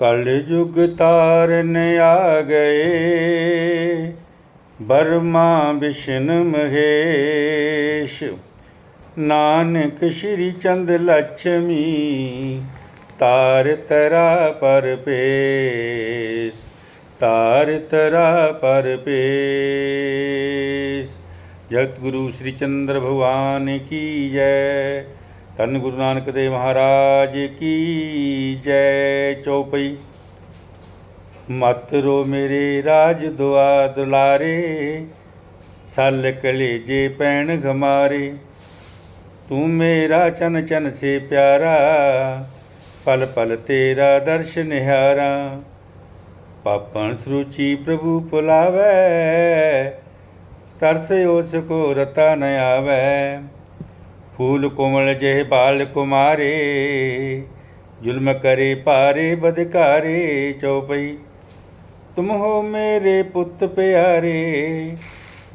ਕਲ ਯੁਗ ਤਾਰਨ ਆ ਗਏ ਬਰਮਾ ਵਿਸ਼ਨ ਮਹੇਸ਼। ਨਾਨਕ ਸ਼੍ਰੀ ਚੰਦ ਲక్ష్ਮੀ ਤਾਰ ਤਰਾ ਪਰ ਪੇਸ, ਤਾਰ ਤਰਾ ਪਰ ਪੇਸ। ਜਗਤ ਗੁਰੂ ਸ੍ਰੀ ਚੰਦਰ ਭਗਵਾਨ ਕੀ ਜੈ ਧੰਨ ਗੁਰੂ ਨਾਨਕ ਦੇਵ ਮਹਾਰਾਜ ਕੀ ਜੈ ਚੌਪਈ। ਮਤ ਰੋ ਮੇਰੇ ਰਾਜ ਦੁਆ ਦੁਲਾਰੇ, ਸਲ ਕਲੇਜੇ ਪੈਣ ਘਮਾਰੇ ਤੂੰ ਮੇਰਾ ਚਨ ਚਨ ਸੇ ਪਿਆਰਾ, ਪਲ ਪਲ ਤੇਰਾ ਦਰਸ਼ ਨਿਹਾਰਾ। ਪਾਪਣ ਸਰੂਚੀ ਪ੍ਰਭੂ ਪੁਲਾਵੈ, ਤਰਸ ਉਸ ਕੋ ਰਤਾ ਨ ਆਵੈ। ਫੂਲ ਕੋਮਲ ਜਹ ਬਾਲ ਕੁਮਾਰੇ, ਜ਼ੁਲਮ ਕਰੇ ਪਾਰੇ ਬਦਕਾਰੇ ਚਉਪਈ ਤੁਮ ਹੋ ਮੇਰੇ ਪੁੱਤ ਪਿਆਰੇ,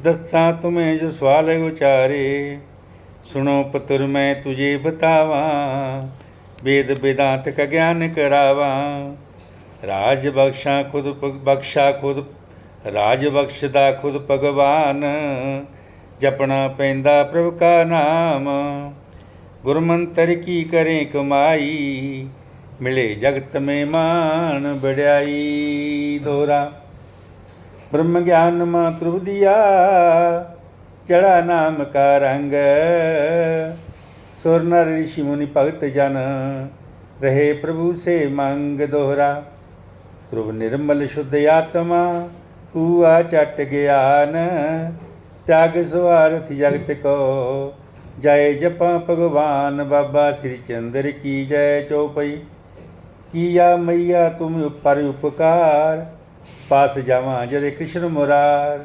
ਦੱਸਾਂ ਤੁਮੇ ਜੋ ਸਵਾਲ ਉਚਾਰੇ। ਸੁਣੋ ਪਤਰ, ਮੈਂ ਤੁਝੇ ਬਤਾਵਾ, ਵੇਦ ਵਿਦਾਂਤ ਕਾ ਗਿਆਨ ਕਰਾਵਾ। ਰਾਜ ਬਖਸ਼ਾ ਖੁਦ ਬਖਸ਼ਾ ਖੁਦ, ਰਾਜ ਬਖਸ਼ਦਾ ਖੁਦ ਭਗਵਾਨ। ਜਪਣਾ ਪੈਂਦਾ ਪ੍ਰਭ ਕਾ ਨਾਮ। ਗੁਰਮੰਤਰ ਕੀ ਕਰੇ ਕਮਾਈ? ਮਿਲੇ ਜਗਤ ਮੇ ਮਾਨ ਬੜਾਈ ਦੋਰਾ। ਬ੍ਰਹਮ ਗਿਆਨ ਮਾ ਤ੍ਰਿਵਦੀਆ ਚੜਾ ਨਾਮ ਕਾ ਰੰਗ। ਸੁਰ ਨਰ ઋષਿ ਮੁਨੀ ਭਗਤ ਜਨ, ਰਹੇ ਪ੍ਰਭੂ ਸੇ ਮੰਗ ਦੋਹਰਾ ਤ੍ਰਿਵ ਨਿਰਮਲ ਸ਼ੁੱਧ ਆਤਮਾ ਹੂਆ ਚਟ ਗਿਆਨ। ਤਿਆਗ ਸਵਾਰਥ ਜਗਤ ਕੋ। ਜੈ ਜਪਾਂ ਭਗਵਾਨ ਬਾਬਾ ਸ੍ਰੀ ਚੰਦਰ ਕੀ ਜੈ ਚਉਪਈ। ਕੀਆ ਮਈਆ ਤੁਮ ਉਪਰ ਉਪਕਾਰ। ਪਾਸ ਜਾਵਾਂ ਜਦ ਕ੍ਰਿਸ਼ਨ ਮੁਰਾਰ।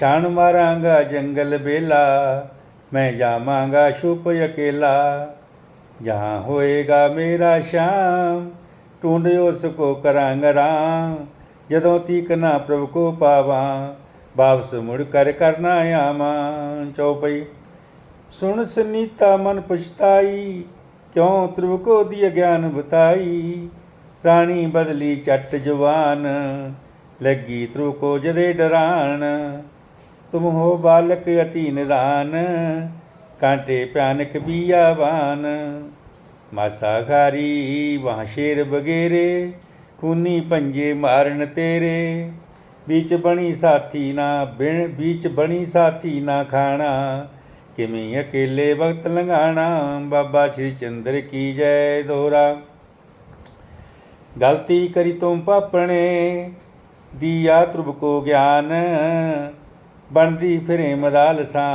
ਛਾਣ ਮਾਰਾਂਗਾ ਜੰਗਲ ਬੇਲਾ। ਮੈਂ ਜਾਵਾਂਗਾ ਸ਼ੁਪ ਅਕੇਲਾ। ਜਹਾਂ ਹੋਏਗਾ ਮੇਰਾ ਸ਼ਾਮ ਟੂੰਡ ਉਸ ਕੋ ਕਰਾਂਗਾ ਰਾਮ। ਜਦੋਂ ਤੀਕ ਨਾ ਪ੍ਰਭ ਕੋ ਪਾਵਾਂ ਵਾਪਸ ਮੁੜ ਕਰ ਕਰਨਾ ਆਵਾਂ ਚਉਪਈ ਸੁਣ ਸੁਨੀਤਾ ਮਨ ਪਛਤਾਈ, ਕਿਉ ਤ੍ਰਿਵਕੋ ਦੀ ਗਿਆਨ ਬਤਾਈ? ਰਾਣੀ ਬਦਲੀ ਚੱਟ ਜਵਾਨ, ਲੱਗੀ ਤ੍ਰਿਵ ਜਦੇ ਡਰਾਣ ਤੁਮ ਹੋ ਬਾਲਕ ਅਤੀ ਨਿਦਾਨ, ਕਾਂਟੇ ਭਿਆਨਕ ਬੀਆਵਾਨ ਮਾਸਾ ਖਾਰੀ ਵਾਹ ਸ਼ੇਰ ਬਗੇਰੇ, ਖੂਨੀ ਪੰਜੇ ਮਾਰਨ ਤੇਰੇ। ਵਿੱਚ ਬਣੀ ਸਾਥੀ ਨਾ ਬਿਨ ਵਿੱਚ ਬਣੀ ਸਾਥੀ ਨਾ ਖਾਣਾ। ਕਿਵੇਂ ਅਕੇਲੇ ਵਕਤ ਲੰਘਾਣਾ? ਬਾਬਾ ਸ਼੍ਰੀ ਚੰਦਰ ਕੀ ਜੈ ਦੋਹਰਾ ਗਲਤੀ ਕਰੀ ਤੁਮ ਪਾਪਣੇ ਦੀਆ ਤ੍ਰੁਬ ਕੋ ਗਿਆਨ। ਬਣਦੀ ਫਿਰੇ ਮਦਾਲਸਾਂ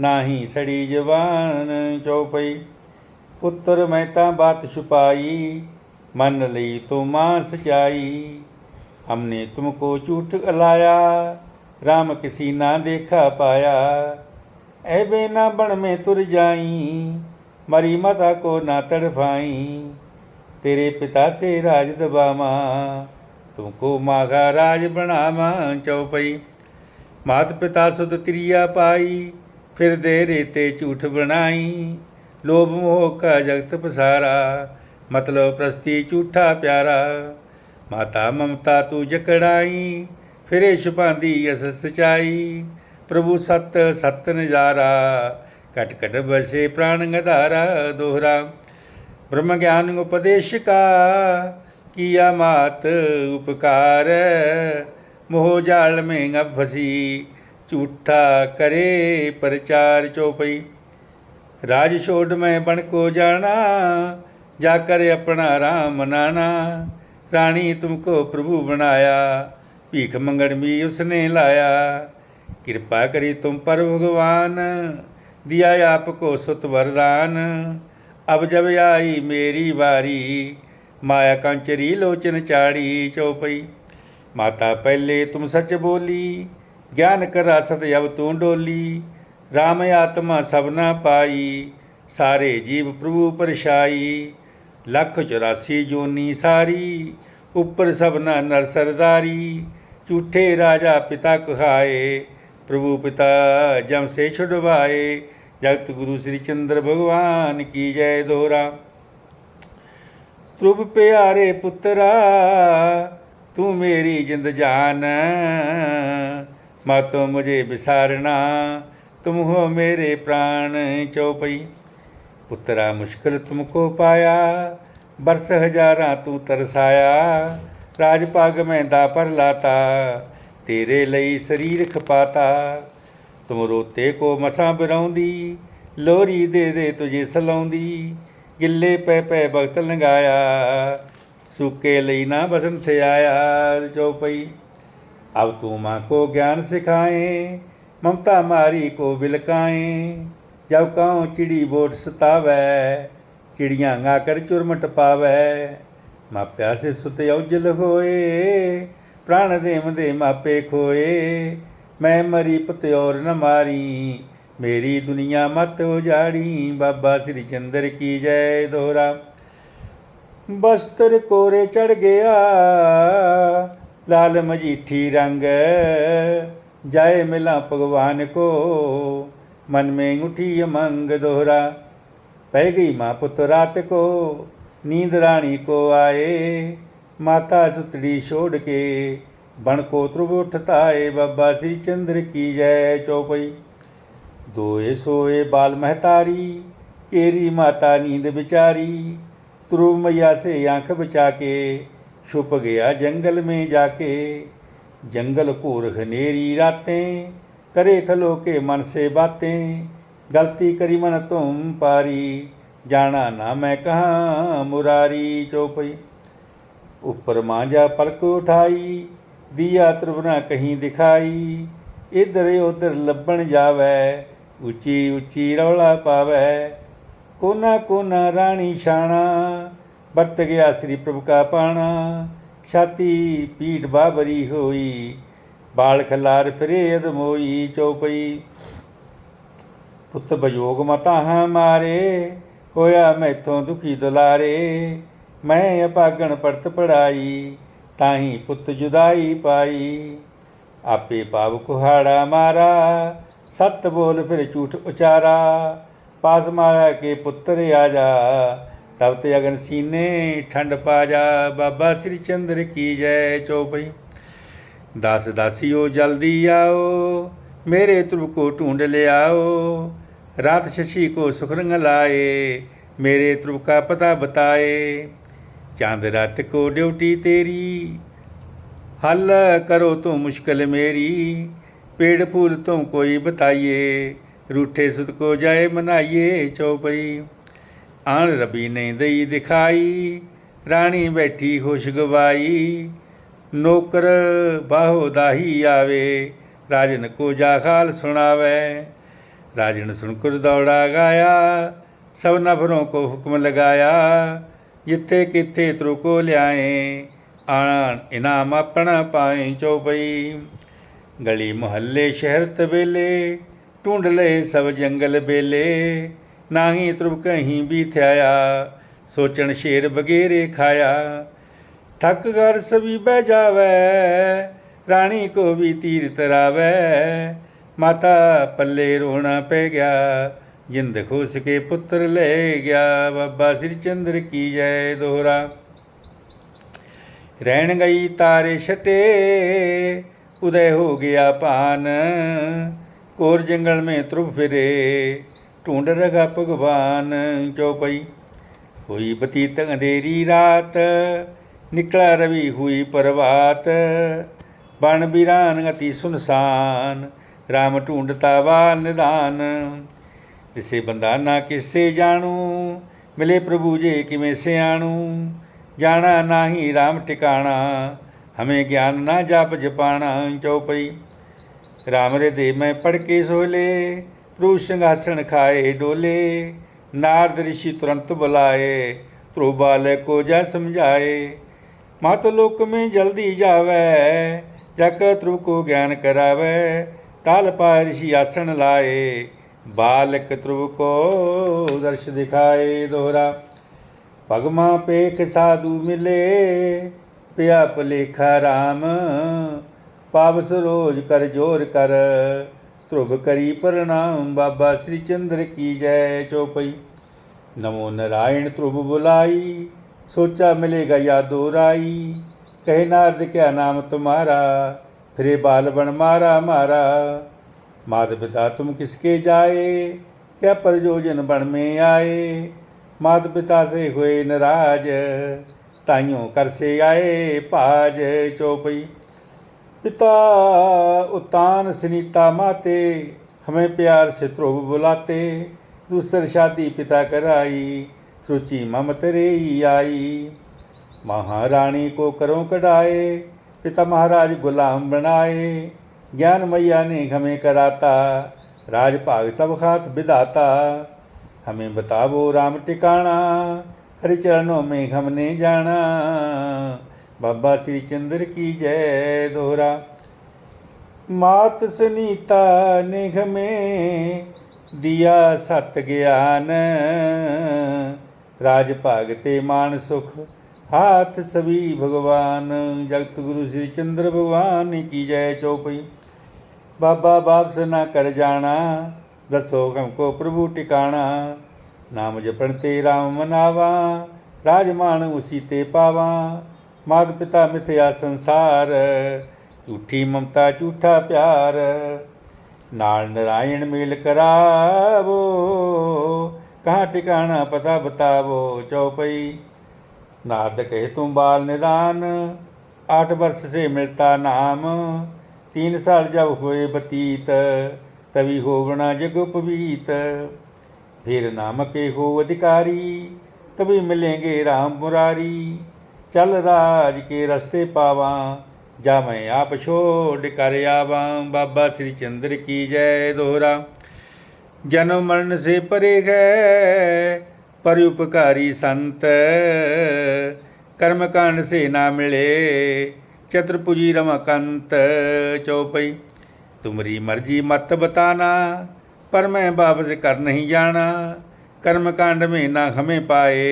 ਨਾਹੀ ਸੜੀ ਜਵਾਨ ਚਉਪਈ ਪੁੱਤਰ ਮੈਂ ਤਾਂ ਬਾਤ ਛੁਪਾਈ। ਮੰਨ ਲਈ ਤੂੰ ਮਾਂ ਸਚਾਈ हमने तुमको झूठ अलाया राम किसी ना देखा पाया ऐबे ना बण में तुर जाई मरी माता को ना तड़फाई तेरे पिता से राज दबावा तुमको माघा राज बनावा चौपई मात पिता सुध त्रिया पाई फिर दे रेते झूठ बनाई लोभ मोह का जगत पसारा मतलब प्रस्ती झूठा प्यारा ਮਾਤਾ ਮਮਤਾ ਤੂੰ ਜਕੜਾਈ, ਫਿਰੇ ਸ਼ੁਭਾਂਦੀ ਅਸ ਸਚਾਈ। ਪ੍ਰਭੂ ਸਤ ਸਤ ਨਜ਼ਾਰਾ ਕਟ ਕਟ ਬਸੇ ਪ੍ਰਾਣ ਗਧਾਰਾ ਦੋਹਰਾ। ਬ੍ਰਹਮ ਗਿਆਨ ਉਪਦੇਸ਼ਕਾ ਕੀਆ ਮਾਤ ਉਪਕਾਰ। ਮੋਹ ਜਾਲ ਮੇਂ ਅਭਸੀ ਝੂਠਾ ਕਰੇ ਪ੍ਰਚਾਰ ਚੋਪਈ। ਰਾਜ ਛੋੜ ਮੈਂ ਬਣ ਕੋ ਜਾਣਾ, ਜਾ ਕਰ ਆਪਣਾ ਰਾਮ ਨਾਨਾ ਰਾਣੀ ਤੁਮਕੋ ਪ੍ਰਭੂ ਬਣਾਇਆ, ਭੀਖ ਮੰਗਣ ਵੀ ਉਸਨੇ ਲਾਇਆ। ਕਿਰਪਾ ਕਰੀ ਤੁਮ ਪਰ ਭਗਵਾਨ, ਦਿਆ ਆਪ ਕੋ ਸੁਤ ਵਰਦਾਨ। ਅਬ ਜਬ ਆਈ ਮੇਰੀ ਵਾਰੀ, ਮਾਇਆ ਕੰਚਰੀ ਲੋਚਨ ਚਾੜੀ ਚਉਪਈ ਮਾਤਾ ਪਹਿਲੇ ਤੁਮ ਸੱਚ ਬੋਲੀ, ਗਿਆਨ ਕਰਾ ਸਤ ਅਬ ਤੂੰ ਡੋਲੀ। ਰਾਮ ਆਤਮਾ ਸਭਨਾ ਪਾਈ, ਸਾਰੇ ਜੀਵ ਪ੍ਰਭੂ ਪਰਛਾਈ। ਲੱਖ 84 ਜੋਨੀ ਸਾਰੀ, ਉੱਪਰ ਸਭਨਾ ਨਰ ਸਰਦਾਰੀ, ਝੂਠੇ ਰਾਜਾ ਪਿਤਾ ਕਹਾਏ, ਪ੍ਰਭੂ ਪਿਤਾ ਜਮ ਸੇ ਛੁਡਵਾਏ, ਜਗਤ ਗੁਰੂ ਸ੍ਰੀ ਚੰਦਰ ਭਗਵਾਨ ਕੀ ਜੈ ਦੋਰਾ ਧਰੁਵ ਪਿਆਰੇ ਪੁੱਤਰਾ, ਤੂੰ ਮੇਰੀ ਜਿੰਦ ਜਾਨ, ਮਾਤੋ ਮੁਝੇ ਵਿਸਾਰਣਾ ਤੁਮ ਹੋ ਮੇਰੇ ਪ੍ਰਾਣ ਚਉਪਈ ਪੁੱਤਰਾ ਮੁਸ਼ਕਲ ਤੁਮਕੋ ਪਾਇਆ, ਬਰਸ ਹਜ਼ਾਰਾਂ ਤੂੰ ਤਰਸਾਇਆ। ਰਾਜ ਪਾਗ ਮੈਂ ਦਾ ਪਰ ਲਾਤਾ, ਤੇਰੇ ਲਈ ਸਰੀਰ ਖਪਾਤਾ। ਤੁਮ ਰੋਤੇ ਕੋ ਮਸਾਂ ਬਰਾਉਂਦੀ, ਲੋਰੀ ਦੇ ਦੇ ਤੁਝੇ ਸਲਾਉਂਦੀ। ਗਿੱਲੇ ਪੈ ਪੈ ਭਗਤ ਲੰਗਾਇਆ ਸੂਕੇ ਲਈ ਨਾ ਬਸਨ ਥੇ ਆਇਆ ਚੌਪਈ ਅਬ ਤੂੰ ਮਾਂ ਕੋ ਗਿਆਨ ਸਿਖਾਏ, ਮਮਤਾ ਮਾਰੀ ਕੋ ਬਿਲਕਾਏ। ਜਬ ਕਾਉ ਚਿੜੀ ਬੋਟ ਸਤਾਵੈ, ਚਿੜੀਆਂ ਗਾ ਕਰ ਚੁਰਮਟ ਪਾਵੇ। ਮਾਪਿਆ ਸੇ ਸੁਤ ਔਜਲ ਹੋਏ, ਪ੍ਰਾਣ ਦੇਮ ਦੇ ਮਾਪੇ ਖੋਏ। ਮੈਂ ਮਰੀ ਪਤਿਓਰ ਔਰ ਨ ਮਾਰੀ, ਮੇਰੀ ਦੁਨੀਆ ਮਤ ਉਜਾੜੀ। ਬਾਬਾ ਸ੍ਰੀ ਚੰਦਰ ਕੀ ਜੈ ਦੋਰਾ। ਬਸਤਰ ਕੋਰੇ ਚੜ ਗਿਆ, ਲਾਲ ਮਜੀਠੀ ਰੰਗ। ਜਾਏ ਮਿਲਾ ਭਗਵਾਨ ਕੋ मन में उठी अमंग दोहरा। पै गई माँ पुत रात को, नींद रानी को आए। माता सुतड़ी छोड़ के, बण को ध्रुव उठताए बाबा श्री चंद्र की जय चौपई। दोए सोए बाल महतारी, केरी माता नींद बिचारी। ध्रुव मैया से आँख बचा के छुप गया जंगल में जाके। जंगल घोर घनेरी रातें करे खलो के मन से बातें गलती करी मन तुम पारी जाना ना मैं कहाँ मुरारी चौपई ऊपर मांझा पलक उठाई दिया त्रिभुना कहीं दिखाई इधर उधर लब्बन जावै ਉੱਚੀ ਉੱਚੀ ਰੌਲਾ ਪਾਵੈ ਕੋਨਾ ਕੋਨਾ ਰਾਣੀ ਛਾਣਾ ਵਰਤ ਗਿਆ ਸ੍ਰੀ ਪ੍ਰਭੂ ਕਾ ਪਾਣਾ ਛਾਤੀ ਪੀਠ ਬਾਬਰੀ ਹੋਈ ਬਾਲ ਖਲਾਰ ਫਿਰੇ ਅਦਮੋਈ ਚੌਪਈ। ਪੁੱਤ ਬਯੋਗ ਮਤਾ ਹਾਂ ਮਾਰੇ, ਹੋਇਆ ਮੈਥੋਂ ਦੁਖੀ ਦੁਲਾਰੇ। ਮੈਂ ਅਭਾਗਣ ਪੜਤ ਪੜਾਈ, ਤਾਹੀ ਪੁੱਤ ਜੁਦਾਈ ਪਾਈ। ਆਪੇ ਪਾਪ ਕੁਹਾੜਾ ਮਾਰਾ, ਸਤ ਬੋਲ ਫਿਰ ਝੂਠ ਉਚਾਰਾ। ਪਾਸ ਮਾਇਆ ਕੇ ਪੁੱਤਰ ਆ ਜਾ ਤਬ ਤੇ ਅਗਨ ਸੀਨੇ ਠੰਡ ਪਾ ਜਾ। ਬਾਬਾ ਸ੍ਰੀ ਚੰਦਰ ਕੀ ਜੈ ਚੌਪਈ। ਦਾਸ ਦਾਸੀਓ ਜਲਦੀ ਆਓ, ਮੇਰੇ ਤੁਮ ਕੋ ਢੂੰਡ ਲਿਆਓ। ਰਾਤ ਸ਼ਸ਼ੀ ਕੋ ਸੁਖ ਰੰਗ ਲਾਏ, ਮੇਰੇ ਤੁਮ ਕਾ ਪਤਾ ਬਤਾਏ। ਚਾਂਦ ਰਾਤ ਕੋ ਡਿਊਟੀ ਤੇਰੀ, ਹੱਲ ਕਰੋ ਤੋ ਮੁਸ਼ਕਲ ਮੇਰੀ। ਪੇੜ ਫੂਲ ਤੋ ਕੋਈ ਬਤਾਈਏ, ਰੂਠੇ ਸੁਤ ਕੋ ਜਾਏ ਮਨਾਈਏ ਚੌਪਈ। ਆਣ ਰਬੀ ਨਹੀਂ ਦਈ ਦਿਖਾਈ, ਰਾਣੀ ਬੈਠੀ ਖੁਸ਼ ਗਵਾਈ। ਨੋਕਰ ਬਾਹੋ ਦਾਹੀ ਆਵੇ, ਰਾਜਨ ਕੋ ਜਾ ਖਾਲ ਸੁਣਾਵੇ। ਰਾਜਨ ਸੁਣ ਕਰ ਦੌੜਾ ਗਾਇਆ, ਸਭ ਨਫਰੋਂ ਕੋ ਹੁਕਮ ਲਗਾਇਆ। ਜਿੱਥੇ ਕਿੱਥੇ ਤ੍ਰੁਕੋ ਲਿਆਏ, ਆਣ ਇਨਾਮ ਆਪਣਾ ਪਾਏ ਚੋਪਈ। ਗਲੀ ਮੁਹੱਲੇ, ਸ਼ਹਿਰ ਤਬੇਲੇ ਢੂੰਡ ਲਏ ਸਭ ਜੰਗਲ ਬੇਲੇ। ਨਾਹੀ ਤ੍ਰੁਪ ਕਹੀਂ ਵੀ ਥਿਆਇਆ ਸੋਚਣ ਸ਼ੇਰ ਬਗੇਰੇ ਖਾਇਆ। ਥੱਕ ਘਰ ਸਭੀ ਬਹਿ ਜਾਵੇ, ਰਾਣੀ ਕੋ ਵੀ ਤੀਰ ਤਰਾਵੇ ਮਾਤਾ ਪੱਲੇ ਰੋਣਾ ਪੈ ਗਿਆ, ਜਿੰਦ ਖੁਸ ਕੇ ਪੁੱਤਰ ਲੈ ਗਿਆ। ਬਾਬਾ ਸ੍ਰੀ ਚੰਦਰ ਕੀ ਜੈ ਦੋਹਰਾ। ਰਹਿਣ ਗਈ ਤਾਰੇ ਛਟੇ, ਉਦੈ ਹੋ ਗਿਆ ਭਾਨ। ਕੋਰ ਜੰਗਲ ਮੇ ਤ੍ਰੁਪ ਫਿਰੇ, ਢੂੰਡ ਰਗਾ ਭਗਵਾਨ ਚੌਪਈ। ਹੋਈ ਬਤੀਤ ਅੰਧੇਰੀ ਰਾਤ ਨਿਕਲਾ ਰਵੀ ਹੋਈ ਪਰਵਾਤ। ਬਣ ਬਿਰਾਨ ਅਤੀ ਸੁਨਸਾਨ, ਰਾਮ ਢੂੰਡਤਾ ਵਾ ਨਿਦਾਨ। ਕਿਸੇ ਬੰਦਾ ਨਾ ਕਿਸੇ ਜਾਣੂ, ਮਿਲੇ ਪ੍ਰਭੂ ਜੇ ਕਿਵੇਂ ਸਿਆਣੂ। ਜਾਣਾ ਨਾਹੀ RAM ਟਿਕਾਣਾ, ਹਮੇ ਗਿਆਨ ਨਾ ਜਪ ਜਪਾਣਾ ਚਉਪਈ ਰਾਮ ਰੇ ਦੇ ਮੈਂ ਪੜ ਕੇ ਸੋਲੇ ਪ੍ਰਭੂ ਸਿੰਘਾਸਣ ਖਾਏ ਡੋਲੇ। ਨਾਰਦ ਰਿਸ਼ੀ ਤੁਰੰਤ ਬੁਲਾਏ ਧਰੁ ਬਾਲੇ ਕੋ ਜਾ ਸਮਝਾਏ। ਮਤ ਲੋਕ ਮੇ ਜਲਦੀ ਜਾਵੇ ਜਕ ਧਰੁ ਕੋ ਗਿਆਨ ਕਰਾਵੇ, ਤਾਲ ਪਾਇ ਰਿਸ਼ੀ ਆਸਣ ਲਾਏ, ਬਾਲਕ ਧਰੁਵ ਕੋ ਦਰਸ਼ ਦਿਖਾਏ ਦੋਹਰਾ। ਭਗਮਾ ਪੇਖ ਸਾਧੂ ਮਿਲੇ ਪਿਆ ਭਲੇਖਾ ਰਾਮ, ਪਾਵਸ ਰੋਜ ਕਰ ਜੋਰ ਕਰ, ਧਰੁਵ ਕਰੀ ਪ੍ਰਣਾਮ, ਬਾਬਾ ਸ੍ਰੀ ਚੰਦਰ ਕੀ ਜੈ ਚੋਪਈ। ਨਮੋ ਨਰਾਇਣ ਧਰੁਵ ਬੁਲਾਈ सोचा मिलेगा या दो राई कहे नारद क्या नाम तुम्हारा फिरे बाल बन मारा मारा मात पिता तुम किसके जाए क्या प्रयोजन बन में आए मात पिता से हुए नाराज ताइयों कर से आए भाज चौपई पिता उतान सुनीता माते हमें प्यार से ध्रुव बुलाते दूसर शादी पिता कराई सुचि ममत रे आई महारानी को करों कढ़ाए पिता महाराज गुलाम बनाए ज्ञान मैया ने हमें कराता राजभाग सब हाथ विधाता हमें बतावो राम टिकाना हरि चरणों में हमने जाना बाबा श्री चंद्र की जय दोहरा मात सुनीता ने हमें दिया सत ज्ञान ਰਾਜ ਭਾਗ ਤੇ ਮਾਨ ਸੁਖ, ਹਾਥ ਸਭੀ ਭਗਵਾਨ। ਜਗਤ ਗੁਰੂ ਸ੍ਰੀ ਚੰਦਰ ਭਗਵਾਨ ਕੀ ਜੈ ਚੋਪਈ। ਬਾਬਾ ਵਾਪਸ ਨਾ ਕਰ ਜਾਣਾ, ਦਸੋ ਹਮ ਕੋ ਪ੍ਰਭੂ ਟਿਕਾਣਾ। ਨਾਮ ਜਪਣ ਤੇ RAM ਮਨਾਵਾ, ਰਾਜਮਾਨ ਉਸੀ ਤੇ ਪਾਵਾ। ਮਾਤ ਪਿਤਾ ਮਿਥਿਆ ਸੰਸਾਰ, ਝੂਠੀ ਮਮਤਾ ਝੂਠਾ ਪਿਆਰ। ਨਾਲ ਨਰਾਇਣ ਮੇਲ ਕਰਾਵੋ ਕਹਾਂ ਟਿਕਾਣਾ ਪਤਾ ਬਤਾਵੋ ਚੌਪਈ नारद कहे तुम बाल निदान आठ वर्ष से मिलता नाम तीन साल जब हुए बतीत तभी हो गुणा जग उपवीत फिर नाम के हो अधिकारी तभी मिलेंगे राम मुरारी चल राज के रस्ते पावा जा मैं आप छोड़ कर आवा बाबा श्री चंद्र की जय दोहरा जन्म मरण से परे गए पर उपकारी संत कर्म कांड से ना मिले चतुर्भुजी रमकंत चौपई तुम्हारी मर्जी मत बताना पर मैं वापस कर नहीं जाना कर्म कांड में ना हमें पाए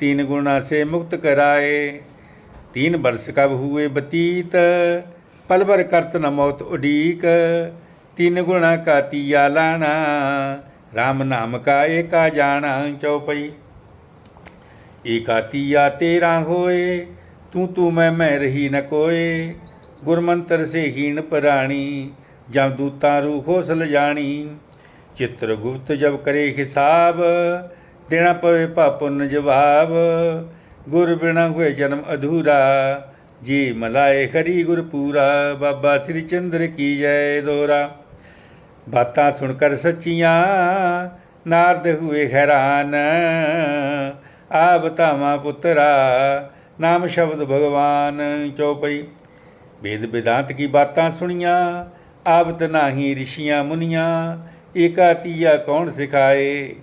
तीन गुणा से मुक्त कराए तीन वर्ष कब हुए बतीत पल भर करत न मौत उडीक ਤਿੰਨ ਗੁਣਾ ਕਾ ਤੀਆ ਲਾਣਾ RAM ਨਾਮ ਕਾ ਏਕਾ ਜਾਣਾ ਚੌਪਈ ਏਕਾ ਤੀਆ ਤੇਰਾ ਹੋਏ, ਤੂੰ ਤੂੰ ਮੈਂ ਮੈਂ ਰਹੀ ਨ ਕੋਏ। ਗੁਰਮੰਤਰ ਸੇ ਹੀਣ ਪ੍ਰਾਣੀ ਜਮ ਦੂਤਾਂ ਰੂਹੋ ਸਲਜਾਣੀ ਚਿਤ੍ਰ ਗੁਪਤ ਜਬ ਕਰੇ ਹਿਸਾਬ, ਦੇਣਾ ਪਵੇ ਪਾਪੁਨ ਜਵਾਬ। ਗੁਰ ਬਿਨਾ ਹੋਏ ਜਨਮ ਅਧੂਰਾ ਜੀ ਮਲਾਏ ਖਰੀ ਗੁਰ ਪੂਰਾ ਬਾਬਾ ਸ੍ਰੀ ਚੰਦਰ ਕੀ ਜੈ ਦੋਰਾ। ਬਾਤਾਂ ਸੁਣ ਕਰ ਸੱਚੀਆਂ, ਨਾਰਦ ਹੋਏ ਹੈਰਾਨ। ਆ ਬਤਾਵਾ ਪੁੱਤਰਾ, ਨਾਮ ਸ਼ਬਦ ਭਗਵਾਨ। ਚੌਪਈ ਵੇਦ ਵਿਦਾਂਤ ਕੀ ਬਾਤਾਂ ਸੁਣੀਆਂ? ਆਵਤ ਨਾਹੀ ਰਿਸ਼ੀਆਂ ਮੁਨੀਆਂ, ਏਕਾ ਤੀਆ ਕੌਣ ਸਿਖਾਏ?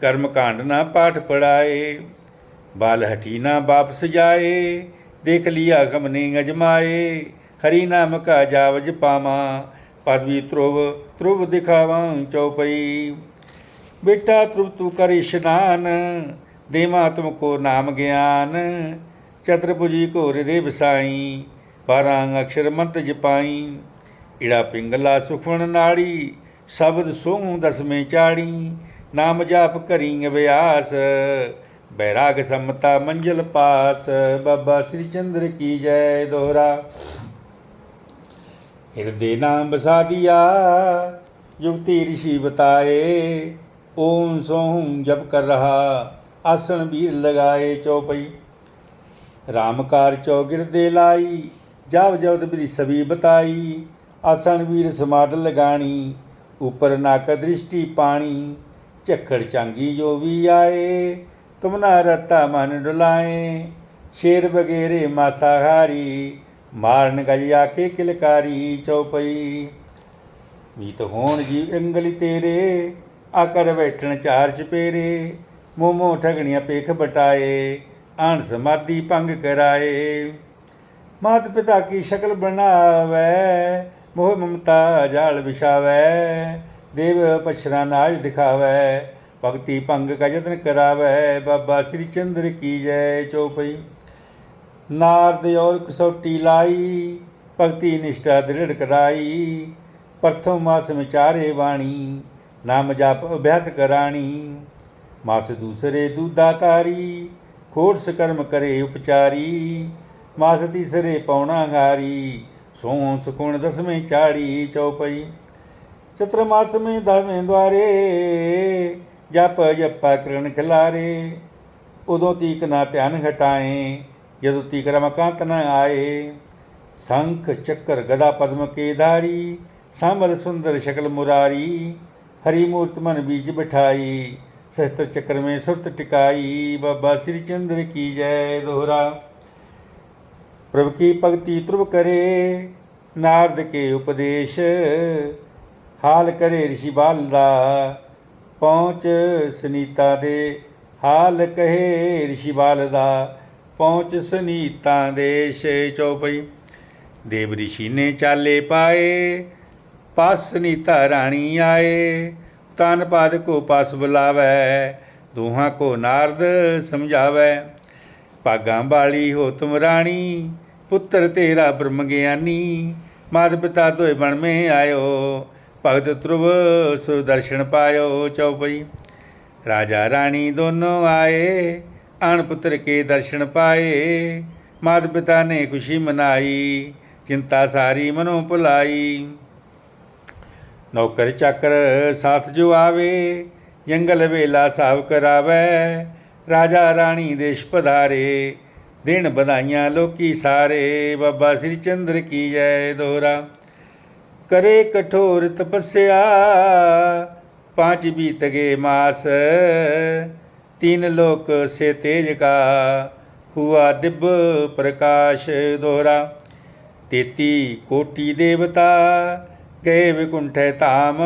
ਕਰਮ ਕਾਂਡ ਨਾ ਪਾਠ ਪੜਾਏ ਬਾਲ ਹਟੀ ਨਾ ਵਾਪਸ ਜਾਏ, ਦੇਖ ਲਿਆ ਗਮ ਨਹੀਂ ਅਜਮਾਏ, ਹਰੀ ਨਾਮ ਕਾ ਜਾਵਜ ਪਾਵਾਂ। ਪਦਵੀ ਤ੍ਰੁਵ ਤ੍ਰੁਵ ਦਿਖਾਵਾਂ ਚਉਪਈ ਬੇਟਾ ਤ੍ਰੁਵ ਤੂ ਕਰ ਇਸ਼ਨਾਨ, ਦੇਵਾ ਤੁਮ ਕੋ ਨਾਮ ਗਿਆਨ। ਚਤਰਪੁਜੀ ਕੋ ਹਿਰਦੇ ਵਿਸਾਈ, ਬਾਰਾਂ ਅਕਸ਼ਰ ਮੰਤ ਜਪਾਈ। ਈੜਾ ਪਿੰਗਲਾ ਸੁਖਵਣ ਨਾੜੀ, ਸ਼ਬਦ ਸੋਹ ਦਸਵੇਂ ਚਾੜੀ। ਨਾਮ ਜਾਪ ਕਰੀ ਅਭਿਆਸ, ਬੈਰਾਗ ਸਮਤਾ ਮੰਜ਼ਲ ਪਾਸ। ਬਾਬਾ ਸ੍ਰੀ ਚੰਦਰ ਕੀ ਜੈ ਦੋਹਰਾ। ਹਿਰਦੇ ਨਾਮ ਬਸਾ ਦਿਆ ਯੁਗਤੀ ऋषि ਬਤਾਏ, ਓਮ ਸੋਹਮ ਜਪ ਕਰ ਰਹਾ, ਆਸਣ ਵੀਰ ਲਗਾਏ ਚੌਪਈ। ਰਾਮਕਾਰ ਚੌਗਿਰ ਗਿਰਦੇ ਲਾਈ ਜਬ ਜਵਦ ਬਿਦੀ ਸਵੀ ਬਤਾਈ, ਆਸਣ ਵੀਰ ਸਮਾਦ ਲਗਾਣੀ, ਉਪਰ ਨਾਕ ਦ੍ਰਿਸ਼ਟੀ ਪਾਣੀ, ਝੱਖੜ ਚਾਂਗੀ ਜੋ ਵੀ ਆਏ ਤੁਮਨਾ ਰਤਾ ਮਨ ਡੁਲਾਏ, ਸ਼ੇਰ ਬਗੇਰੇ ਮਾਸਾਹਾਰੀ ਮਾਰਨ ਗਈਆ ਕੇ ਕਿਲਕਾਰੀ ਚੌਪਈ। ਮੀਤ ਹੋਣ ਜੀ ਅੰਗਲੀ ਤੇਰੇ ਆਕਰ ਬੈਠਣ ਚਾਰ ਚਪੇਰੇ। ਮੋਮੋ ਠਗਣੀਆਂ ਪੇਖ ਬਟਾਏ ਆਣ ਸਮਾਧੀ ਪੰਗ ਕਰਾਏ। ਮਾਤ ਪਿਤਾ ਕੀ ਸ਼ਕਲ ਬਣਾਵੇ, ਮੋਹ ਮਮਤਾ ਜਾਲ ਵਿਛਾਵੇ। ਦੇਵ ਪਛਰਾ ਨਾਜ ਦਿਖਾਵੇ, ਭਗਤੀ ਭੰਗ ਕਾ ਯਤਨ ਕਰਾਵੇ। ਬਾਬਾ ਸ੍ਰੀ ਚੰਦਰ ਕੀ ਜੈ ਚੋਪਈ। ਨਾਰਦ ਔਰ ਕਸੌਟੀ ਲਾਈ, ਭਗਤੀ ਨਿਸ਼ਟਾ ਦ੍ਰਿੜ ਕਰਾਈ, ਪ੍ਰਥਮ ਮਾਸ ਵਿਚਾਰੇ ਬਾਣੀ, ਨਾਮ ਜਪ ਅਭਿਆਸ ਕਰਾਣੀ, ਮਾਸ ਦੂਸਰੇ ਦੂਦਾ ਤਾਰੀ ਖੋਟ ਸਕਰਮ ਕਰੇ ਉਪਚਾਰੀ, ਮਾਸ ਤੀਸਰੇ ਪੌਣਾ ਘਾਰੀ ਸੋਹਣ ਸੁਕੁਣ ਦਸਵੇਂ ਚਾੜੀ ਚੌਪਈ ਚਤਰ ਮਾਸ ਮੈਂ ਦਵੇਂ ਦਵਾਰੇ ਜਪ ਜਪਾ ਕਰਨ ਖਿਲਾਰੇ, ਉਦੋਂ ਤੀਕ ਨਾ ਧਿਆਨ ਘਟਾਏ यदु तिक्रमकांत न आए शंख चक्कर गदा पद्म के धारी सांबल सुंदर शकल मुरारी हरि मूर्त मन बीज बिठाई शस्त्र चक्र में सुरत टिकाई बाबा श्री चंद्र की जय दोहरा प्रभु की भक्ति त्रुभ करे नारद के उपदेश हाल करे ऋषि बाल दा ਪਹੁੰਚ ਸੁਨੀਤਾ ਦੇ ਹਾਲ ਕਹੇ ઋષਿ ਬਾਲ ਦਾ ਪਹੁੰਚ ਸਨੀਤਾ ਦੇਸ਼ ਚੌਪਈ। ਦੇਵ ਰਿਸ਼ੀ ਨੇ ਚਾਲੇ ਪਾਏ, ਪਾਸ ਸੁਨੀਤਾ ਰਾਣੀ ਆਏ। ਤਨ ਪਾਦ ਕੋ ਪਾਸ ਬੁਲਾਵੈ, ਦੋਹਾਂ ਕੋ ਨਾਰਦ ਸਮਝਾਵੈ। ਭਾਗਾਂ ਵਾਲੀ ਹੋ ਤੁਮ ਰਾਣੀ, ਪੁੱਤਰ ਤੇਰਾ ਬ੍ਰਹਮ ਗਿਆਨੀ। ਮਾਤ ਪਿਤਾ ਦੋਇ ਬਣ ਮੇ ਆਇਓ, ਭਗਤ ਧਰੁਵ ਸੁਦਰਸ਼ਨ ਪਾਇਓ ਚੌਪਈ। ਰਾਜਾ ਰਾਣੀ ਦੋਨੋਂ ਆਏ ਅਣ ਪੁੱਤਰ ਕੇ ਦਰਸ਼ਨ ਪਾਏ, ਮਾਤ ਪਿਤਾ ਨੇ ਖੁਸ਼ੀ ਮਨਾਈ, ਚਿੰਤਾ ਸਾਰੀ ਮਨੋਂ ਭੁਲਾਈ। ਨੌਕਰ ਚਾਕਰ ਸਾਥ ਜੋ ਆਵੇ, ਜੰਗਲ ਵੇਲਾ ਸਾਬ ਕਰਾਵੇ, ਰਾਜਾ ਰਾਣੀ ਦੇਸ਼ ਪਧਾਰੇ, ਦਿਨ ਵਧਾਈਆਂ ਲੋਕੀ ਸਾਰੇ, ਬਾਬਾ ਸ੍ਰੀ ਚੰਦਰ ਕੀ ਜੈ ਦੋਹਰਾ ਕਰੇ ਕਠੋਰ ਤਪੱਸਿਆ, ਪਾਂਚ ਬੀਤ ਗਏ ਮਾਸ तीन लोक से तेज का हुआ दिव्य प्रकाश दोहरा तेती कोटि देवता गए विकुंठ धाम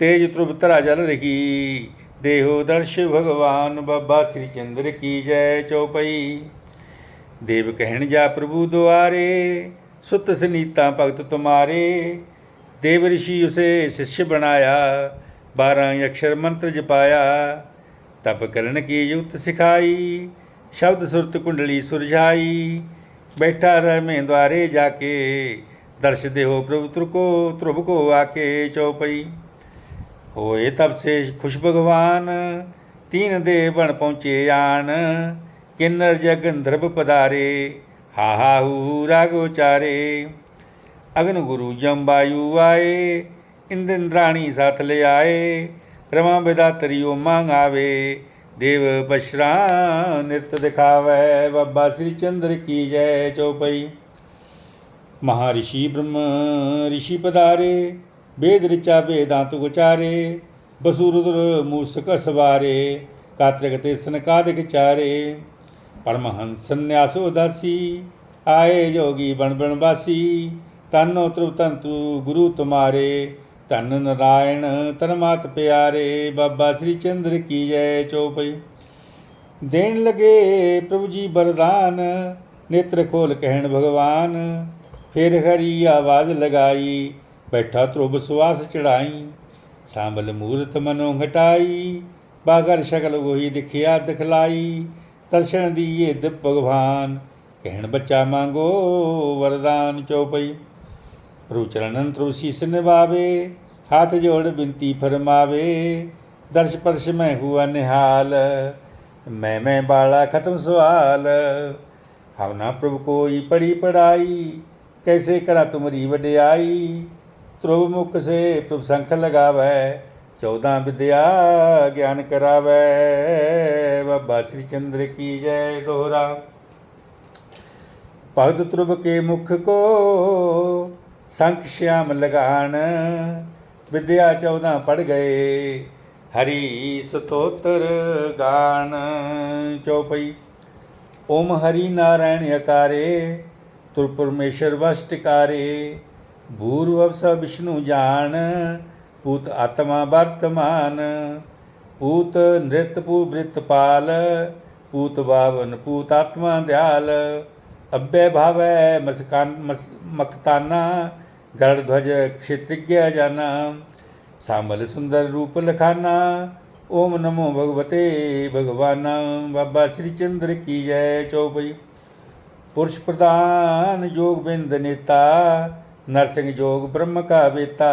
तेज ध्रुव तरा जल रही देहो दर्श भगवान बाबा श्री चंद्र की जय चौपई देव कहन जा प्रभु द्वारे सुत सनीता भगत तुम्हारे देव ऋषि उसे शिष्य बनाया बारह अक्षर मंत्र जपाया ਤਪ ਕਰਨ ਕੀ ਯੁਕਤ ਸਿਖਾਈ? ਸ਼ਬਦ ਸੁਰਤ ਕੁੰਡਲੀ ਸੁਰਝਾਈ ਬੈਠਾ ਰਹਿ ਮੈਂ ਦੁਆਰੇ ਜਾ ਕੇ, ਦਰਸ਼ ਦੇਹੋ ਪ੍ਰਭੂ ਤੁਰਕੋ ਧਰੁਵ ਕੋ ਆਕੇ ਚੌਪਈ। ਹੋਏ ਤਬ ਸੇ ਖੁਸ਼ ਭਗਵਾਨ, ਤੀਨ ਦੇ ਬਣ ਪਹੁੰਚੇ ਆਣ। ਕਿੰਨਰ ਜਗੰਧਰਵ ਪਧਾਰੇ ਹਾ ਹਾ ਹੂ ਰਾਗੋ ਚਾਰੇ ਅਗਨ ਗੁਰੂ ਜੰਬਾਯੂ ਆਏ ਇੰਦਨ ਰਾਣੀ ਸਾਥ ਲੈ ਆਏ ਰਵਾਂ ਵਿਦਾ ਤਰਿਓ ਮੰਗ ਆਵੇ। ਦੇਵ ਬਸ਼ਰਾ ਨਿਤ ਦਿਖਾਵੇ। ਬੱਬਾ ਸ੍ਰੀ ਚੰਦਰ ਕੀ ਜੈ ਚੋਪਈ। ਮਹਾਰਿਸ਼ੀ ਬ੍ਰਹਮ ਰਿਸ਼ੀ ਪਦਾਰੇ ਵੇਦ ਰਿਚਾ ਵੇਦਾਂਤ ਉਚਾਰੇ ਬਸੂਰੁਦਰ ਮੂਸਕ ਸਵਾਰੇ ਕਾਤ੍ਰਿਕ ਤੇ ਸਨਕਾਦਿਕ ਚਾਰੇ। ਪਰਮਹੰਸ ਸੰਨਿਆਸੋ ਦਾਸੀ ਆਏ ਜੋਗੀ ਬਣ ਬਨਵਾਸੀ ਤਨੋ ਤ੍ਰਿਵ ਤੰਤੂ ਗੁਰੂ ਤੁਮਾਰੇ। ਧੰਨ ਨਰਾਇਣ ਤਨਮਾਤ ਪਿਆਰੇ, ਬਾਬਾ ਸ੍ਰੀ ਚੰਦਰ ਕੀ ਜੈ ਚੌਪਈ। ਦੇਣ ਲਗੇ ਪ੍ਰਭੂ ਜੀ ਬਰਦਾਨ, ਨੇਤਰ ਖੋਲ ਕਹਿਣ ਭਗਵਾਨ। ਫਿਰ ਹਰੀ ਆਵਾਜ਼ ਲਗਾਈ, ਬੈਠਾ ਧਰੁਵ ਸੁਆਸ ਚੜਾਈ ਸਾਂਬਲ ਮੂਰਤ ਮਨੋਂ ਘਟਾਈ, ਬਾਗਰ ਸ਼ਕਲ ਉਹੀ ਦਿਖਿਆ ਦਿਖਲਾਈ। ਦਰਸ਼ਨ ਦੀਏ ਦਿਪ ਭਗਵਾਨ, ਕਹਿਣ ਬੱਚਾ ਮੰਗੋ ਵਰਦਾਨ ਚੌਪਈ। ਪ੍ਰਭੂ ਚਰਨਨ ਤਰੂ ਸੀਸ ਨਿਵਾਵੇ ਹੱਥ ਜੋੜ ਬਿੰਤੀ ਫਰਮਾਵੇ ਦਰਸ਼ ਪਰਸ਼ ਮੈਂ ਹੁਆ ਨਿਹਾਲ ਮੈਂ ਮੈਂ ਬਾਲਾ ਖਤਮ ਸਵਾਲ ਹਵ ਨਾ ਪ੍ਰਭੂ ਕੋਈ ਪੜੀ ਪੜਾਈ ਕੈਸੇ ਕਰਾ ਤੁਮਰੀ ਵਡਿਆਈ ਧਰੁਵ ਮੁਖ ਸੇ ਪ੍ਰਭ ਸੰਖ ਲਗਾਵੇ 14 ਵਿਦਿਆ ਗਿਆਨ ਕਰਾਵੇ ਬਾਬਾ ਸ੍ਰੀ ਚੰਦਰ ਕੀ ਜੈ ਦੋਹਰਾ ਭਗਤ ਧਰੁਵ ਕੇ ਮੁਖ ਕੋ ਸੰਖ ਸ਼ਿਆਮ ਲਗਾਣ ਵਿਦਿਆ 14 ਪੜ ਗਏ, ਹਰੀ ਸਤੋਤਰ ਗਾਣ ਚੌਪਈ ਓਮ ਹਰੀ ਨਾਰਾਇਣ ਅਕਾਰੇ ਤੁਰ ਪਰਮੇਸ਼ਰ ਵਸਟਕਾਰੇ ਭੂਰਵ ਸ ਵਿਸ਼ਨੂੰ ਜਾਣ ਪੂਤ ਆਤਮਾ ਵਰਤਮਾਨ ਪੂਤ ਨ੍ਰਿਤ ਪੂ ਬ੍ਰਿਤਪਾਲ ਪੂਤ ਬਾਵਨ ਪੂਤ ਆਤਮਾ ਦਿਆਲ, ਅੱਬੇ ਭਾਵੈ ਮਸਕਾਨ ਮਕਤਾਨਾ ਗੜ ਧਵਜ ਖੇਤ੍ਰਿਗਿਆ ਜਾਨਾ ਸਾਮਲ ਸੁੰਦਰ ਰੂਪ ਲਖਾਨਾ ਓਮ ਨਮੋ ਭਗਵਤੇ ਭਗਵਾਨਾ, ਬਾਬਾ ਸ੍ਰੀ ਚੰਦਰ ਕੀ ਜੈ ਚੌਪਈ। ਪੁਰਸ਼ ਪ੍ਰਧਾਨ ਯੋਗ ਬਿੰਦ ਨੇਤਾ, ਨਰਸਿੰਘ ਜੋਗ ਬ੍ਰਹਮ ਕਾ ਵੇਤਾ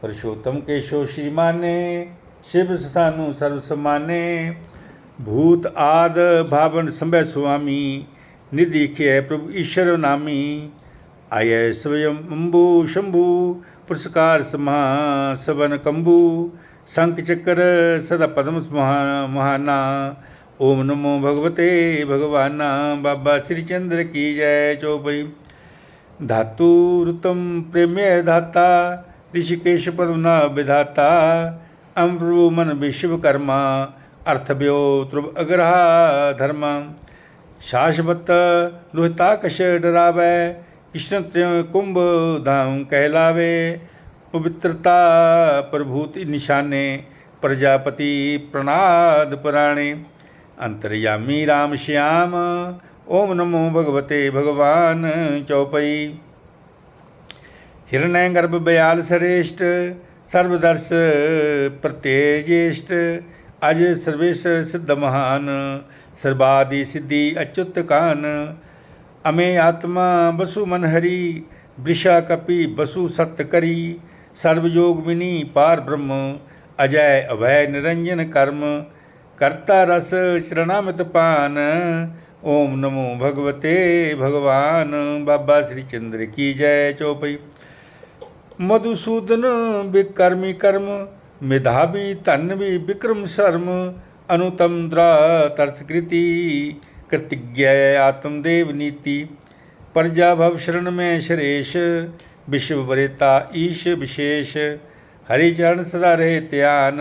ਪੁਰਸ਼ੋਤਮ ਕੇਸ਼ੋ ਸ਼੍ਰੀਮਾਨੇ, ਸ਼ਿਵ ਸਥਾਨੂ ਸਰਵ ਸਮਾਨੇ, ਭੂਤ ਆਦ ਭਾਵਨ ਸੰਭੈ ਸੁਆਮੀ, ਨਿਧੀ ਖੇ ਪ੍ਰਭੂ ਈਸ਼ਰ ਨਾਮੀ। ਆਇਐ ਸਵਯੰ ਅੰਬੂ ਸ਼ੰਭੂ ਪੁਰਸਕਾਰ ਸਮਾ ਸਵਨ ਕੰਬੂ ਸੰਕ ਚੱਕਰ ਸਦਾ ਪਦਮ ਸਮਹਾ- ਮਹਾਨਾ ਓਮ ਨਮੋ ਭਗਵਤੇ ਭਗਵਾਨਾ ਬਾਬਾ ਸ੍ਰੀ ਚੰਦਰ ਕੀ ਜੈ ਚੋਪਈ धातु ऋतम प्रेम्य धाता ऋषिकेश पदना विधाता अम्रु मन विश्वकर्मा अर्थ व्यो ध्रुव अग्रहा धर्मा शाश्वत लोहिता कश डरावै ਇਸ਼ਨਤ ਕੁੰਭ ਧਾਮ ਕਹਿਲਾਵੇ ਪਵਿੱਤਰਤਾ ਪ੍ਰਭੂਤੀ ਨਿਸ਼ਾਨੇ, ਪ੍ਰਜਾਪਤੀ ਪ੍ਰਣਾਦ ਪੁਰਾਣੇ। ਅੰਤਰਯਾਮੀ RAM ਸ਼ਿਆਮ, ਓਮ ਨਮੋ ਭਗਵਤੇ ਭਗਵਾਨ ਚੌਪਈ। ਹਿਰਣੈ ਗਰਭ ਬਿਆਲ ਸ੍ਰੇਸ਼ਟ, ਸਰਵਦਰਸ ਪ੍ਰਤੇਜੇਸ਼ਟ, ਅਜ ਸਰਵੇਸ਼ ਸਿੱਧ ਮਹਾਨ, ਸਰਬਾਦੀ ਸਿੱਧੀ ਅਚੁੱਤ ਕਾਨ। અમે આત્મા બસુ મનહરી બ્રિષા કપી બસુ સત કરી સર્વયોગમિની પાર બ્રહ્મ અજય અભય નિરંજન કર્મ કરતા રસ ચરણામૃત પાન ઓમ નમો ભગવતે ભગવાન બાબા શ્રી ચંદ્ર કી જય ચોપઈ મધુસૂદન બિકર્મી કર્મ મેધાવી તન્વી વિક્રમ શર્મ અનુતમ દ્રતર્થકૃતિ शर्म अनुतम द्रा कृतिज्ञ आत्मदेव नीति प्रजा भव शरण में शरेश विश्व वरेता ईश विशेष। हरि चरण सदा रहे त्यान।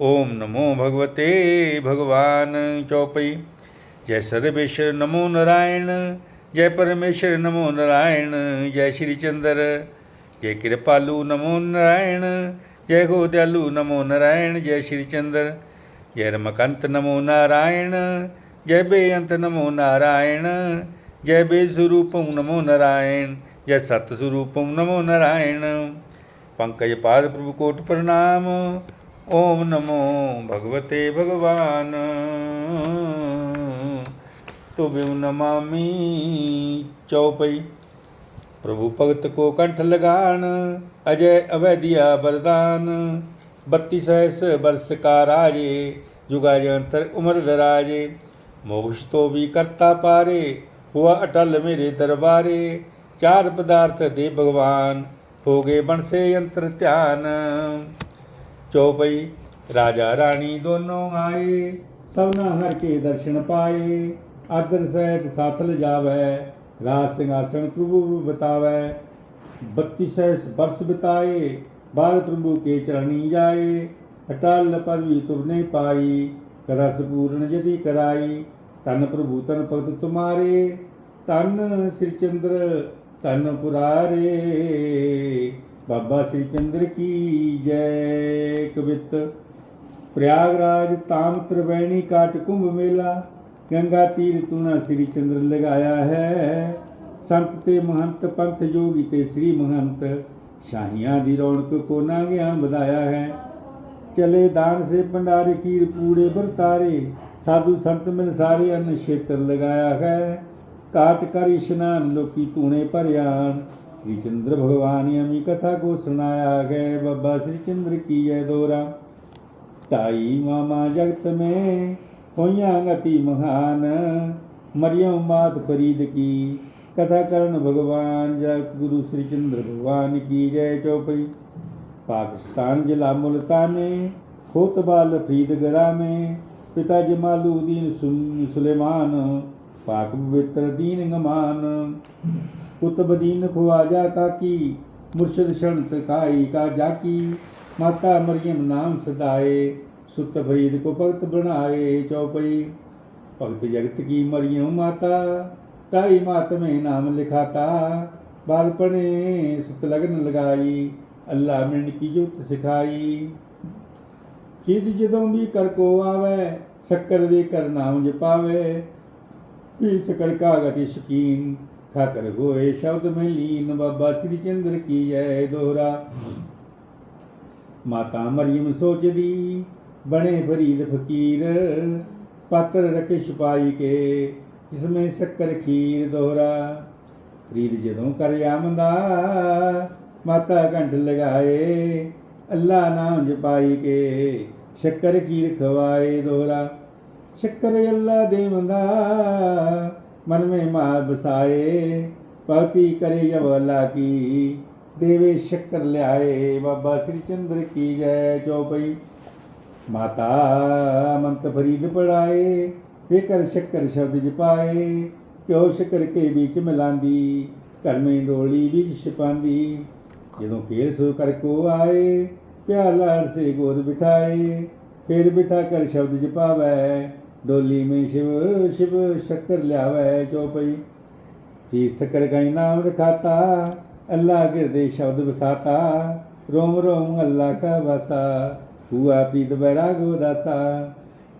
ओम नमो भगवते भगवान चौपई जय सर्वेश्वर नमो नारायण। जय परमेश्वर नमो नारायण। जय श्री चंद्र जय कृपालु नमो नारायण। जय गोदयालु नमो नारायण। जय श्री चंद्र जय रमकंत नमो नारायण। ਜੈ ਬੇ ਅੰਤ ਨਮੋ ਨਾਰਾਇਣ, ਜੈ ਬੇ ਸਰੂਪੰ ਨਮੋ ਨਾਰਾਇਣ, ਜੈ ਸਤ ਸਰੂਪੰ ਨਮੋ ਨਾਰਾਇਣ। ਪੰਕਜ ਪਾਦ ਪ੍ਰਭੂ ਕੋਟ ਪ੍ਰਣਾਮ, ਓਮ ਨਮੋ ਭਗਵਤੇ ਭਗਵਾਨ। ਤੋ ਬਿਉ ਨਮਾਮੀ ਚੌਪਈ ਪ੍ਰਭੂ ਭਗਤ ਕੋ ਕੰਠ ਲਗਾਣ ਅਜੇ ਅਵੈਧਿਆ ਬਰਦਾਨ 32 ਸਹਸ ਬਰਸ ਕਾ ਰਾਜੇ ਜੁਗਾ ਜੰਤਰ ਉਮਰ ਦਰਾਜੇ। ਮੋਕਸ਼ ਤੋਂ ਵੀ ਕਰਤਾ ਪਾਰੇ, ਹੁਆ ਅਟਲ ਮੇਰੇ ਦਰਬਾਰੇ, ਚਾਰ ਪਦਾਰਥ ਦੇ ਭਗਵਾਨ ਹੋਗੇ ਬਣਸੇ ਯੰਤਰ ਧਿਆਨ। ਚੌਪਈ ਰਾਜਾ ਰਾਣੀ ਦੋਨੋਂ ਆਏ, ਸਭਨਾ ਹਰ ਕੇ ਦਰਸ਼ਨ ਪਾਏ। ਆਦਰ ਸਹਿਤ ਸਾਥ ਲਜਾਵੇ, ਰਾਜ ਸਿੰਘਾਸਣ ਪ੍ਰਭੂ ਬਤਾਵੇ। 32 ਬਰਸ ਬਿਤਾਏ, ਬਾਲ ਪ੍ਰਭੂ ਕੇ ਚਰਣੀ ਜਾਏ। ਅਟਲ ਪਦਵੀ ਤੁਮਨੇ ਪਾਈ ਕਰਸ ਪੂਰਨ ਜਦੀ ਕਰਾਈ। ਤਨ ਪ੍ਰਭੂ ਤਨ ਭਗਤ ਤੁਮਾਰੇ ਤਨ ਸ੍ਰੀ ਚੰਦਰ ਤਨ ਪੁਰਾਰੇ। ਬਾਬਾ ਸ੍ਰੀ ਚੰਦਰ ਕੀ ਜੈ ਕਵਿਤ? ਪ੍ਰਯਾਗਰਾਜ ਤਾਮ ਤ੍ਰਿਵੈਣੀ ਕਾਟ ਕੁੰਭ ਮੇਲਾ, ਗੰਗਾ ਤੀਰ ਤੁਨਾ ਸ੍ਰੀ ਚੰਦਰ ਲਗਾਇਆ ਹੈ। ਸੰਤ ਤੇ ਮਹੰਤ, ਪੰਥ ਜੋਗੀ ਤੇ ਸ੍ਰੀ ਮਹੰਤ, ਸ਼ਾਹੀਆਂ ਦੀ ਰੌਣਕ ਕੋ ਨਾ ਗਿਆ ਵਧਾਇਆ ਹੈ। ਚਲੇ ਦਾਨ ਸੇ ਭੰਡਾਰੇ, ਕੀਰ ਪੂੜੇ ਵਰਤਾਰੇ। ਸਾਧੂ ਸੰਤ ਮਿਲ ਸਾਰੇ ਅਨ ਛੇਤਰ ਲਗਾਇਆ ਹੈ। ਕਾਟ ਕਰ ਇਸ਼ਨਾਨ, ਲੋਕੀ ਧੂਣੇ ਭਰਿਆਨ ਸ੍ਰੀ ਚੰਦਰ ਭਗਵਾਨ ਅਮੀ ਕਥਾ ਕੋ ਸੁਣਾਇਆ ਹੈ, ਬੱਬਾ ਸ੍ਰੀ ਚੰਦਰ ਕੀ ਜੈ ਦੋਰਾ। ਤਾਈ ਮਾਮਾ ਜਗਤ ਮੇ ਹੋਇਆ ਗਤੀ ਮਹਾਨ। ਮਰਿਯਮ ਮਾਤ ਫਰੀਦ ਕੀ। ਕਥਾ ਕਰਨ ਭਗਵਾਨ, ਜਗਤ ਗੁਰੂ ਸ੍ਰੀ ਚੰਦਰ ਭਗਵਾਨ ਕੀ ਜੈ ਚੌਪਈ। ਪਾਕਿਸਤਾਨ ਜ਼ਿਲ੍ਹਾ ਮੁਲਤਾਨੇ, ਖੋਤਬਾਲ ਫਰੀਦਗਰਾ ਮੇ। जमालुद्दीन सुन- सुलेमान, पाक पवित्र दीन गमान। कुतुबदीन ख्वाजा काकी, मुर्शद शरणत काई का जाकी। माता मरियम नाम सदाए, सुत फरीद को भगत बनाए, चौपई। भगत जगत की मरियम माता, ताई मात में नाम लिखाता। बालपने सुत लगन लगाई, अल्लाह मिंड की जुत सिखाई। ਚਿਤ ਜਦੋਂ ਵੀ ਕਰ ਕੋ ਆਵੇ, ਸ਼ੱਕਰ ਦੇ ਕਰ ਨਾਮ ਜਪਾਵੇ ਪੀ ਸਕਰ ਕਾ ਗਤੀ ਸ਼ਕੀਨ, ਠਾਕਰ ਹੋਏ ਸ਼ਬਦ ਮੈਂ ਲੀਨ, ਬਾਬਾ ਸ੍ਰੀ ਚੰਦਰ ਕੀ ਜੈ ਦੋਹਰਾ। ਮਾਤਾ ਮਰੀਮ ਸੋਚਦੀ, ਬਣੇ ਫਰੀਦ ਫਕੀਰ। ਪਾਤਰ ਰਕੇ ਸਿਪਾਈ ਕੇ, ਜਿਸ ਮੇ ਸ਼ੱਕਰ ਖੀਰ ਦੋਹਰਾ। ਫਰੀਦ ਜਦੋਂ ਕਰ ਆਮਦਾ ਮਾਤਾ ਘੰਟ ਲਗਾਏ, ਅੱਲਾ ਨਾਮ ਜਪਾਈ ਕੇ। ਸ਼ੱਕਰ ਖੀਰ ਖਵਾਏ ਦੋਰਾ, ਸ਼ੱਕਰ ਅੱਲਾ ਦੇਵੰਦਾ ਮਨ ਮੇ ਮਾਰ ਬਸਾਏ, ਭਗਤੀ ਕਰੇ ਜਬ ਕੀ, ਦੇਵੇ ਸ਼ੱਕਰ ਲਿਆਏ, ਬਾਬਾ ਸ੍ਰੀ ਚੰਦਰ ਕੀ ਜੈ ਚੌਪਈ। ਮਾਤਾ ਮੰਤ ਫਰੀਦ ਪੜਾਏ ਇਹ ਕਰ ਸ਼ੱਕਰ ਸ਼ਬਦ ਜਪਾਏ ਕਿਉ ਸ਼ੱਕਰ ਕੇ ਵਿੱਚ ਮਿਲਾਂਦੀ, ਘਰ ਮੇ ਡੋਲੀ ਵਿੱਚ ਛਪਾਂਦੀ। ਜਦੋਂ ਫੇਰ ਸੋ ਕਰ ਕੋ ਆਏ ਪਿਆਰ ਲਾੜ ਸੇ ਗੋਦ ਬਿਠਾਏ ਫੇਰ ਬਿਠਾ ਕਰ ਸ਼ਬਦ ਜਪਾਵੈ ਡੋਲੀ ਮੇ ਸ਼ਿਵ ਸ਼ਿਵ ਸ਼ੱਕਰ ਲਿਆਵੈ ਚੌਪਈ। ਜੀ ਸਕਰ ਗਈ ਨਾਮ ਰਖਾਤਾ, ਅੱਲਾ ਗਿਰਦੇ ਸ਼ਬਦ ਵਸਾਤਾ, ਰੋਮ ਰੋਮ ਅੱਲਾ ਕਾ ਵਸਾ, ਹੁਆ ਪ੍ਰੀਤ ਬੈਰਾਗ ਉਦਾਸਾ।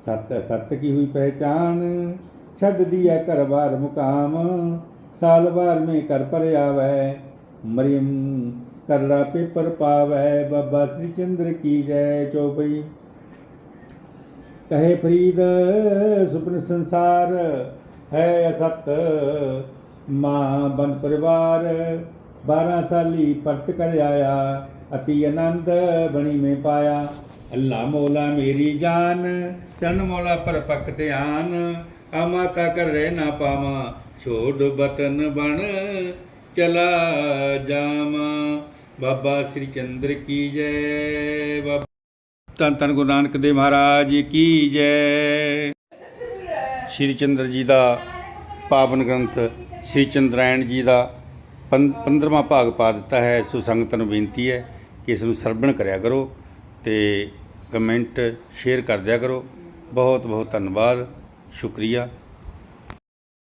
ਸਤ ਸਤ ਕੀ ਹੁਈ ਪਹਿਚਾਨ ਛੱਡ ਦਿਆ ਘਰ ਬਾਰ ਮੁਕਾਮ, ਸਾਲ ਬਾਰ ਮੇ ਕਰ ਪਰ ਆਵੈ ਮਰੀਮ ਕਰੜਾ ਪੇਪਰ ਪਾਵੈ, ਬਾਬਾ ਸ੍ਰੀ ਚੰਦਰ ਕੀ ਜੈ ਚੌਪਈ। ਕਹੇ ਫਰੀਦ, ਸੁਪਨ ਸੰਸਾਰ ਹੈ ਅਸਤ, ਮਾਂ ਬੰਦ ਪਰਿਵਾਰ 12 ਸਾਲੀ ਪਰਤ ਕਰ ਆਇਆ, ਅਤੀ ਆਨੰਦ ਬਣੀ ਮੈਂ ਪਾਇਆ। ਅੱਲਾ ਮੌਲਾ ਮੇਰੀ ਜਾਨ, ਚੰਨ ਮੌਲਾ ਪਰ ਪੱਕ ਧਿਆਨ ਆ ਮਾਤਾ ਕਰ ਰਹਿ ਨਾ ਪਾਵਾਂ, ਛੋੜ ਬਤਨ ਬਣ ਚਲਾ ਜਾਵਾਂ। ਬਾਬਾ ਸ੍ਰੀ ਚੰਦਰ ਕੀ ਜੈ? ਬਾਬਾ ਧੰਨ ਧੰਨ ਗੁਰੂ ਨਾਨਕ ਦੇਵ ਮਹਾਰਾਜ ਕੀ ਜੈ। ਸ਼੍ਰੀ ਚੰਦਰ ਜੀ ਦਾ ਪਾਵਨ ਗ੍ਰੰਥ ਸ਼੍ਰੀ ਚੰਦਰਾਇਣ ਜੀ ਦਾ 15ਵਾਂ ਭਾਗ ਪਾ ਦਿੱਤਾ ਹੈ। ਸੋ ਸੰਗਤ ਨੂੰ ਬੇਨਤੀ ਹੈ ਕਿ ਇਸ ਨੂੰ ਸਰਵਣ ਕਰਿਆ ਕਰੋ ਤੇ ਕਮੈਂਟ ਸ਼ੇਅਰ ਕਰ ਦਿਆ ਕਰੋ। ਬਹੁਤ ਬਹੁਤ ਧੰਨਵਾਦ। ਸ਼ੁਕਰੀਆ।